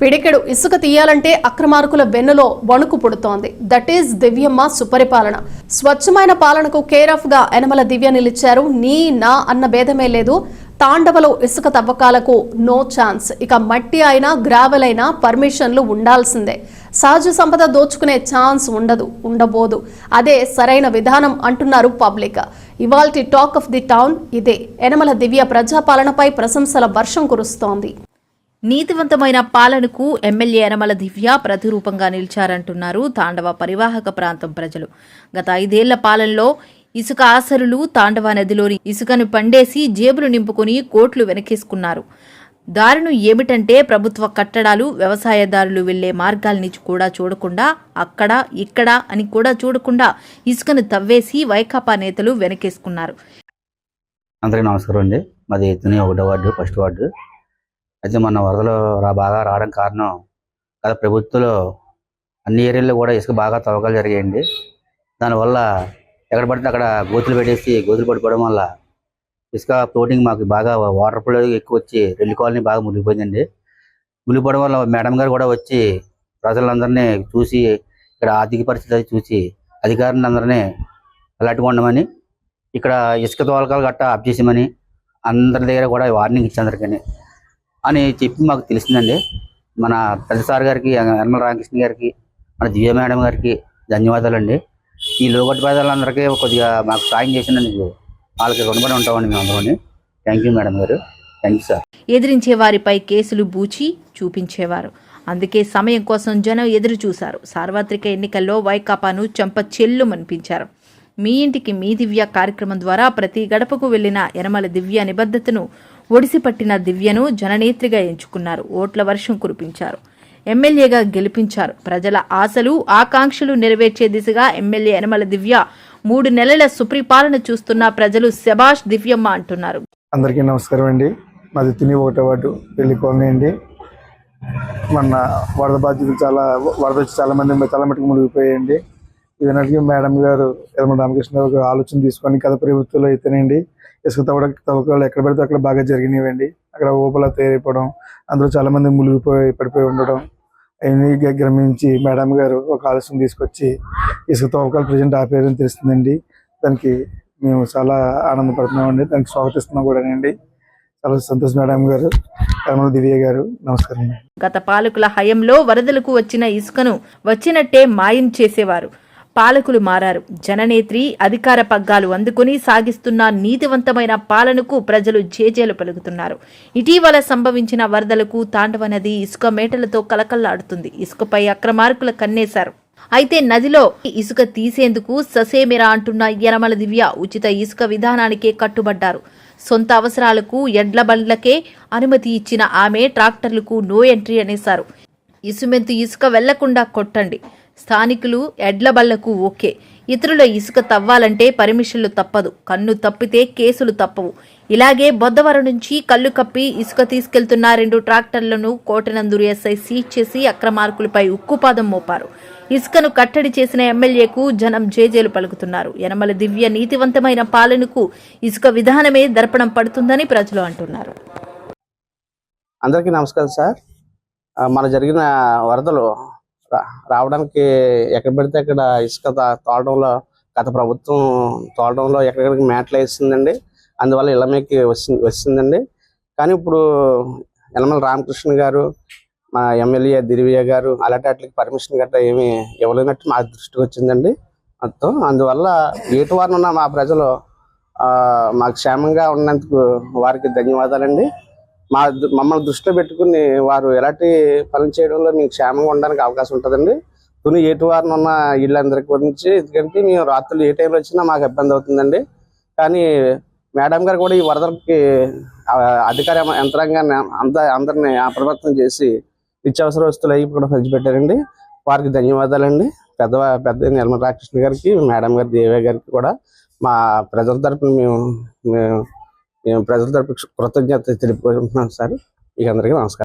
పిడికెడు ఇసుక తీయాలంటే అక్రమార్కుల వెన్నులో వణుకు పుడుతోంది. దట్ ఈస్ దివ్యమ్మ సుపరిపాలన. స్వచ్ఛమైన పాలనకు కేర్ ఆఫ్గా యనమల దివ్య నిలిచారు. నీ నా అన్న భేదమే లేదు. తాండవలో ఇసుక తవ్వకాలకు నో ఛాన్స్. ఇక మట్టి అయినా గ్రావెల్ అయినా పర్మిషన్లు ఉండాల్సిందే. సహజ సంపద దోచుకునే ఛాన్స్ ఉండదు ఉండబోదు. అదే సరైన విధానం అంటున్నారు పబ్లిక్. ఇవాల్టి టాక్ ఆఫ్ ది టౌన్ ఇదే. యనమల దివ్య ప్రజాపాలనపై ప్రశంసల వర్షం కురుస్తోంది. నీతివంతమైన పాలనకు ఎమ్మెల్యే యనమల దివ్య ప్రతిరూపంగా నిలిచారంటున్నారు తాండవ పరివాహక ప్రాంతం ప్రజలు. గత ఐదేళ్ళ పాలనలో ఇసుక ఆసరులు తాండవ నదిలోని ఇసుకను పండేసి జేబులు నింపుకుని కోట్లు వెనకేసుకున్నారు. దారుణం ఏమిటంటే ప్రభుత్వ కట్టడాలు వ్యవసాయదారులు వెళ్ళే మార్గాల్ని కూడా చూడకుండా అక్కడ ఇక్కడ అని కూడా చూడకుండా ఇసుకను తవ్వేసి వైకాపా నేతలు వెనకేసుకున్నారు. అందరికీ నమస్కారం అండి. మాది తుని ఒకటో వార్డు ఫస్ట్ వార్డు. అయితే మొన్న వరదలు రా బాగా రావడం కారణం గత ప్రభుత్వంలో అన్ని ఏరియాల్లో కూడా ఇసుక బాగా తవ్వకాలు జరిగాయండి. దానివల్ల ఎక్కడ పడితే అక్కడ గోతులు పెట్టేసి గోతులు పడిపోవడం వల్ల ఇసుక ఫ్లోటింగ్ మాకు బాగా వాటర్ ఫ్లో ఎక్కువ వచ్చి రెల్లి కాలనీ బాగా మునిగిపోయిందండి. మునిగిపోవడం వల్ల మేడం గారు కూడా వచ్చి ప్రజలందరినీ చూసి ఇక్కడ ఆర్థిక పరిస్థితి చూసి అధికారులు అందరినీ అలర్ట్గా ఉండమని ఇక్కడ ఇసుక తోలకాలు గట్టా ఆఫ్ చేసామని అందరి దగ్గర కూడా వార్నింగ్ ఇచ్చి అందరికీ. అని చెప్పి మాకు తెలిసిందండి. మన పెద్ద సార్ గారికి యనమల రామకృష్ణ గారికి మన దివ్య మేడం గారికి ధన్యవాదాలండి. ఈ లోగొట్టు పేదలందరికీ కొద్దిగా మాకు సాయం చేసినందుకు వాళ్ళకి రుణపడి ఉంటామండి మేము అందరూ థ్యాంక్ యూ మేడం గారు. థ్యాంక్ యూ సార్ ఎదిరించే వారిపై కేసులు బూచి చూపించేవారు. అందుకే సమయం కోసం జనం ఎదురు చూశారు. సార్వత్రిక ఎన్నికల్లో వైకాపాను చెంప చెల్లుమనిపించారు. మీ ఇంటికి మీ దివ్య కార్యక్రమం ద్వారా ప్రతి గడపకు వెళ్ళిన యనమల దివ్య నిబద్ధతను ఒడిసిపట్టిన దివ్యను జననేత్రిగా ఎంచుకున్నారు. ఓట్ల వర్షం కురిపించారు. ఎమ్మెల్యేగా గెలిపించారు. ప్రజల ఆశలు ఆకాంక్షలు నెరవేర్చే దిశగా ఎమ్మెల్యే యనమల దివ్య మూడు నెలల సుప్రీపాలన చూస్తున్న ప్రజలు శబాష్ దివ్యమ్మ అంటున్నారు. అందరికీ నమస్కారం అండి. మాది తిని ఒకటో వార్డు పెళ్ళి అండి. మొన్న వరద బాధ్యతలు చాలా వరద వచ్చి చాలా మంది చాలా మటుకు మునిగిపోయాయండి. ఇదన్నట్టుగా మేడం గారు యనమల రామకృష్ణరావు గారు ఆలోచన తీసుకొని గత ప్రభుత్వంలో అయితేనండి ఇసుక తవ్వడం తవ్వకాలు ఎక్కడ పడితే అక్కడ బాగా జరిగినవండి. అక్కడ ఊపలా తయారైపోవడం అందులో చాలా మంది మునిగిపోయి పడిపోయి ఉండడం. అవన్నీ గ్రమించి మేడం గారు ఒక ఆలోచన తీసుకొచ్చి ఇసుక తవ్వకాలు ప్రజెంట్ ఆపేయడం తెలుస్తుందండి. దానికి మేము చాలా ఆనందపడుతున్నామండి. దానికి స్వాగతిస్తున్నాం కూడానండి. చాలా సంతోష్ మేడం గారు. యనమల దివ్య గారు నమస్కారం అండి గత పాలకుల హయంలో వరదలకు వచ్చిన ఇసుకను వచ్చినట్టే మాయం చేసేవారు. పాలకులు మారారు. జననేత్రి అధికార పగ్గాలు అందుకుని సాగిస్తున్న నీతివంతమైన పాలనకు ప్రజలు జేజేలు పలుకుతున్నారు. ఇటీవల సంభవించిన వరదలకు తాండవ నది ఇసుక మేటలతో కలకల్లాడుతుంది. ఇసుకపై అక్రమార్కుల కన్నేశారు. అయితే నదిలో ఇసుక తీసేందుకు ససేమిరా అంటున్న యనమల దివ్య ఉచిత ఇసుక విధానానికే కట్టుబడ్డారు. సొంత అవసరాలకు ఎడ్ల బండ్లకే అనుమతి ఇచ్చిన ఆమె ట్రాక్టర్లకు నో ఎంట్రీ అనేశారు. ఇసుమెంతు ఇసుక వెళ్ళకుండా కొట్టండి. స్థానికులు ఎడ్లబళ్ళకు ఓకే. ఇతరుల ఇసుక తవ్వాలంటే పర్మిషన్లు తప్పదు. కన్ను తప్పితే కేసులు తప్పవు. ఇలాగే బొద్దవరం నుంచి కళ్ళు కప్పి ఇసుక తీసుకెళ్తున్న రెండు ట్రాక్టర్లను కోటనందూరు ఎస్ఐ సీజ్ చేసి అక్రమార్కులపై ఉక్కుపాదం మోపారు. ఇసుకను కట్టడి చేసిన ఎమ్మెల్యేకు జనం జేజేలు పలుకుతున్నారు. యనమల దివ్య నీతివంతమైన పాలనకు ఇసుక విధానమే దర్పణం పడుతుందని ప్రజలు అంటున్నారు. అందరికీ నమస్కారం సార్. మన జరిగిన వరదలు రావడానికి ఎక్కడ పెడితే అక్కడ ఇసుక తా- తోలడంలో గత ప్రభుత్వం తోలడంలో ఎక్కడెక్కడికి మేటలు వేసిందండి. అందువల్ల ఇళ్ళమేకి మీదకి వచ్చింది వచ్చిందండి. కానీ ఇప్పుడు యనమల రామకృష్ణ గారు మా ఎమ్మెల్యే దిరివియ గారు అలాంటి వాటికి పర్మిషన్ గట్రా ఏమీ ఇవ్వలేనట్టు మా దృష్టికి వచ్చిందండి మొత్తం. అందువల్ల ఏటు వారిన ఉన్న మా ప్రజలు మాకు క్షేమంగా ఉన్నందుకు వారికి ధన్యవాదాలండి. మా మమ్మల్ని దృష్టిలో పెట్టుకుని వారు ఎలాంటి పనులు చేయడంలో మీకు క్షేమంగా ఉండడానికి అవకాశం ఉంటుందండి. తుని ఏటు వారిని ఉన్న వీళ్ళందరి గురించి ఎందుకంటే మేము రాత్రులు ఏ టైంలో వచ్చినా మాకు ఇబ్బంది అవుతుందండి. కానీ మేడం గారు కూడా ఈ వరదలకి అధికార యంత్రాంగాన్ని అంత అందరిని అప్రమత్తం చేసి నిత్యావసర వస్తువులు అవి కూడా పంచిపెట్టారండి. వారికి ధన్యవాదాలండి. పెద్ద పెద్ద నిర్మల రామకృష్ణ గారికి మేడం గారి దేవయ్య గారికి కూడా మా ప్రజల తరఫున మేము మేము మేము ప్రజల తరపు కృతజ్ఞత తెలుపుకుంటున్నాం సార్. మీకు అందరికీ నమస్కారం.